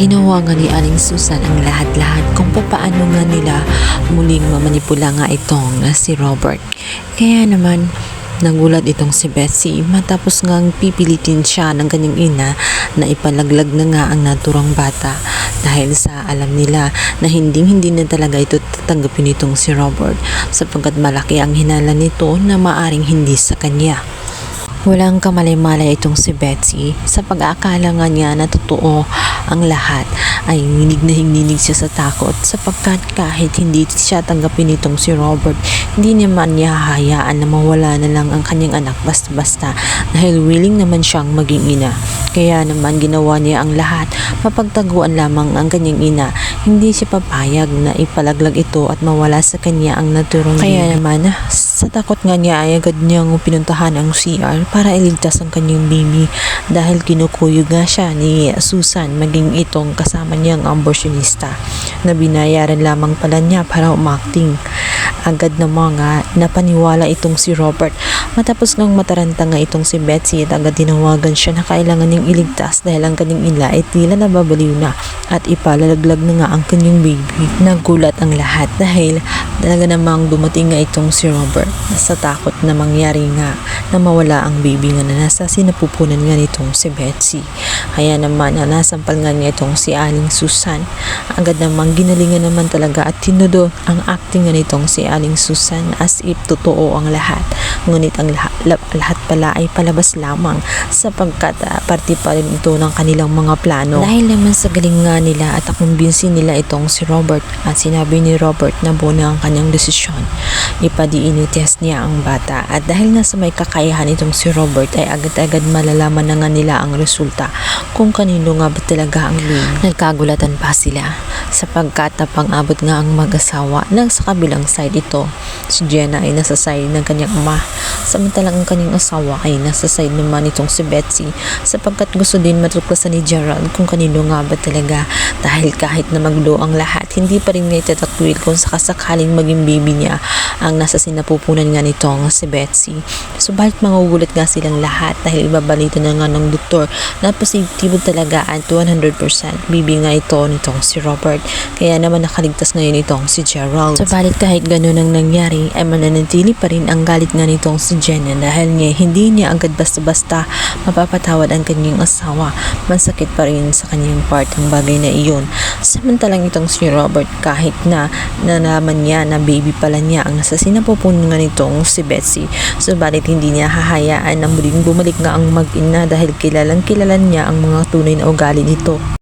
Ginawa nga ni Aling Susan ang lahat-lahat kung papaano nga nila muling mamanipula nga itong si Robert. Kaya naman, nagulat itong si Betsy matapos ngang pipilitin siya ng kanyang ina na ipalaglag na nga ang naturang bata dahil sa alam nila na hindi hindi na talaga ito tatanggapin itong si Robert sapagkat malaki ang hinala nito na maaring hindi sa kanya. Walang kamalay-malay itong si Betsy sa pag-aakala nga niya na totoo ang lahat ay hinig na hininig siya sa takot sapagkat kahit hindi siya tanggapin itong si Robert hindi naman niya hahayaan na mawala na lang ang kanyang anak basta-basta dahil willing naman siyang maging ina. Kaya naman ginawa niya ang lahat mapagtaguan lamang ang kanyang ina hindi siya papayag na ipalaglag ito at mawala sa kanya ang naturang Kaya naman sa takot nga niya ay agad niyang pinuntahan ang CR para iligtas ang kanyang baby dahil kinukuyog nga siya ni Susan maging itong kasama niyang abortionista na binayaran lamang pala niya para umakting. Agad na mga napaniwala itong si Robert matapos ngang mataranta nga itong si Betsy at agad tinawagan siya na kailangan niyang iligtas dahil ang kanyang ila ay tila nababaliw na at ipalalaglag na nga ang kanyang baby. Nagulat ang lahat dahil talaga namang dumating nga itong si Robert sa takot na mangyari nga na mawala ang baby nga na nasa sinapupunan nga nitong si Betsy. Kaya naman na nasampal nga niya itong si Aling Susan. Agad namang ginalingan naman talaga at tinudo ang acting nga nitong si Aling Susan as if totoo ang lahat. Ngunit ang lahat, lahat pala ay palabas lamang sapagkat uh, parte pa rin ito ng kanilang mga plano. Dahil naman sa galing nga nila at akumbinsin nila itong si Robert at sinabi ni Robert na buo na ang kanyang desisyon. Ipadiin test niya ang bata at dahil nga sa may kakayahan itong si Robert ay agad-agad malalaman na nga nila ang resulta kung kanino nga ba talaga ang lead. Nagkagulatan pa sila sapagkat napang-abot nga ang mag-asawa nang sa kabilang side ito. Si Jenna ay nasa side ng kanyang ama samantalang ang kanyang asawa ay nasa side naman itong si Betsy sapagkat gusto din matuklasan ni Gerald kung kanino nga ba talaga dahil kahit na maglo ang lahat hindi pa rin niya itatakwil kung sakasakaling maging baby niya ang nasa sinapupunan nga nitong si Betsy. Subalit mangugulat nga silang lahat dahil ibabalita na nga ng doktor na positibo talaga at 100% baby nga ito nitong si Robert. Kaya naman nakaligtas ngayon itong si Gerald. Subalit kahit ganun ang nangyari ay mananatili pa rin ang galit nga nitong si Jenna dahil nga hindi niya agad basta-basta mapapatawad ang kanyang asawa. Masakit pa rin sa kanyang part ang bagay na iyon. Samantalang itong si Robert kahit na nalaman niya na baby pala niya ang nasa sinapupunan nitong si Betsy. Subalit hindi niya hahayaan na muling bumalik nga ang mag-ina dahil kilalang kilala niya ang mga tunay na ugali nito.